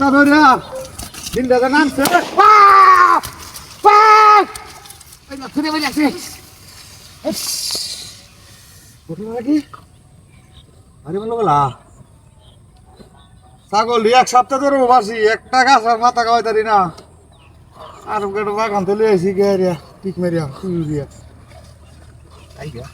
ধরে দিনটা তো নামছে। বেরিয়ে আসছে নাকি? আরে বলো বলা ছাগল এক সপ্তাহ ধরে বাসি একটা গাছ আর মাথা খাওয়াই তারি না। আর কেটে বাগান তুলে আসি গেরিয়া ঠিক মেরিয়া তুই দিয়া। তাই গা।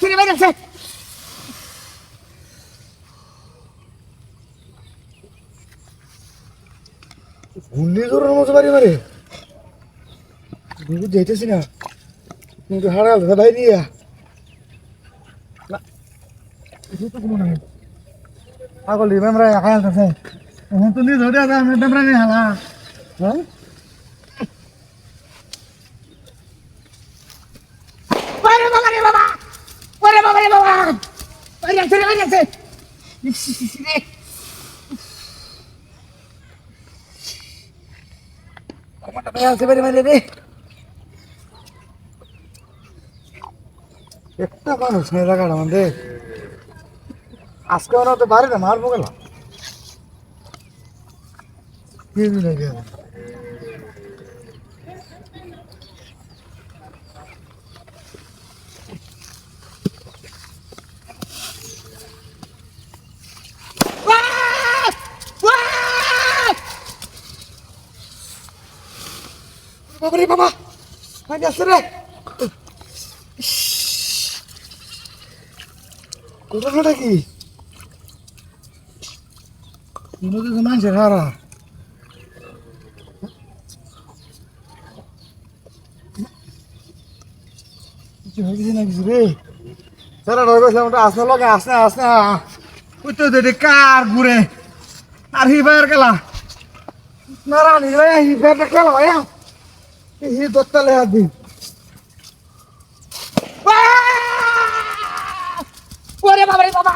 ফিরে বেরিয়ে আসছে ঘূর্ণি জোরের মতো বাড়ি মারে। কিন্তু যেতেছি না। কিন্তু হারাল ভাই দিয়া। পাগল মেমরা খাই আছে এখন তো নিজ ধরে আছে মেমরা নিয়ে হালা। হ্যাঁ ওরে বাবা রে বাবা ওরে বাবা রে বাবা আছে রে কমাটা ভাই আছে, বাড়ি মারে রে। একটা মানুষ নেই জায়গাটা আমাদের। আজকে ওরা তো না মারবো গেল কি না কিছু রে স্যার রয়ে গেছিলাম ওটা আসতে লগে আসতে আসতে ওই তো দেখি কার ঘুরে আর হি বাইর গেলা না রানি রে হি বাইর গেলা ভাইয়া হি দত্তালে দিন। ওরে বাবা রে বাবা!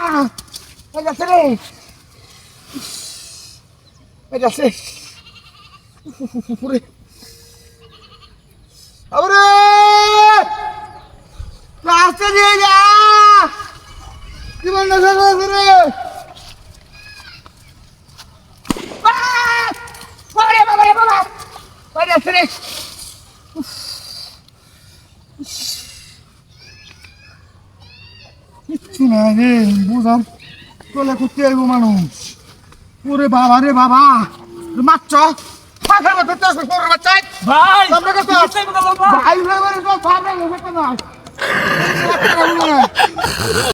ওই যাচ্ছে রে। ওই যাচ্ছে পুরে। আবরে! রাস্তা দিয়ে যা। জীবন নষ্ট করেছে রে? ওরে বাবা রে বাবা! ওরে আছে রে। কিচ্ছু নাই রে বুঝাম তোলে করতে আইব মানুষ ওরে বাবা রে বাবা মাছ ভাই ভাই ভাই ভাই ফাঁকা